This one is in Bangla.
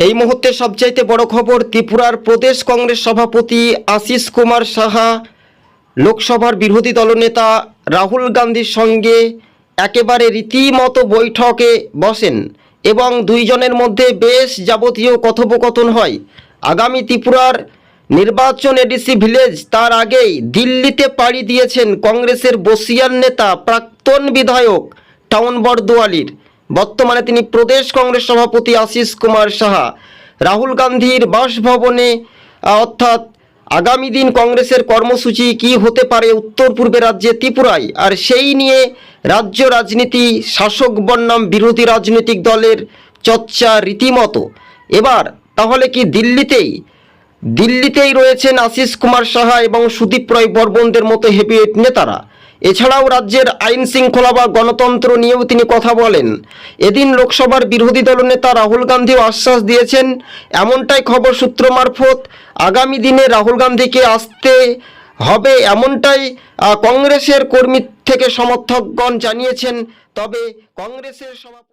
এই মুহূর্তে সবচাইতে বড় খবর ত্রিপুরার প্রদেশ কংগ্রেস সভাপতি আশিস কুমার সাহা, লোকসভার বিরোধী দলনেতা রাহুল গান্ধীর সঙ্গে একেবারে রীতিমতো বৈঠকে বসেন এবং দুইজনের মধ্যে বেশ যাবতীয় কথোপকথন হয়। আগামী ত্রিপুরার নির্বাচন এডিসি ভিলেজ তার আগেই দিল্লিতে পাড়ি দিয়েছেন কংগ্রেসের বসিয়ার নেতা প্রাক্তন বিধায়ক টাউন বরদোয়ালির। বর্তমানে তিনি প্রদেশ কংগ্রেস সভাপতি আশিস কুমার সাহা। রাহুল গান্ধীর বাসভবনে অর্থাৎ আগামী দিন কংগ্রেসের কর্মসূচি কি হতে পারে উত্তর পূর্বে রাজ্যে ত্রিপুরায়? আর সেই নিয়ে রাজ্য রাজনীতি, শাসক বনাম বিরোধী রাজনৈতিক দলের চর্চা রীতিমতো। এবার, তাহলে কি দিল্লিতেই দিল্লিতেই রয়েছেন আশিস কুমার সাহা এবং সুদীপ রায় বর্মনদের মতো হেভিওয়েট নেতারা? এছাড়াও রাজ্যের আইন শৃঙ্খলা বা গণতন্ত্র নিয়েও তিনি কথা বলেন। এদিন লোকসভার বিরোধী দলনেতা রাহুল গান্ধীও আশ্বাস দিয়েছেন, এমনটাই খবর সূত্র মারফত আগামী দিনে রাহুল গান্ধীকে আসতে হবে এমনটাই কংগ্রেসের কর্মী থেকে সমর্থকগণ জানিয়েছেন। তবে কংগ্রেসের সভাপতি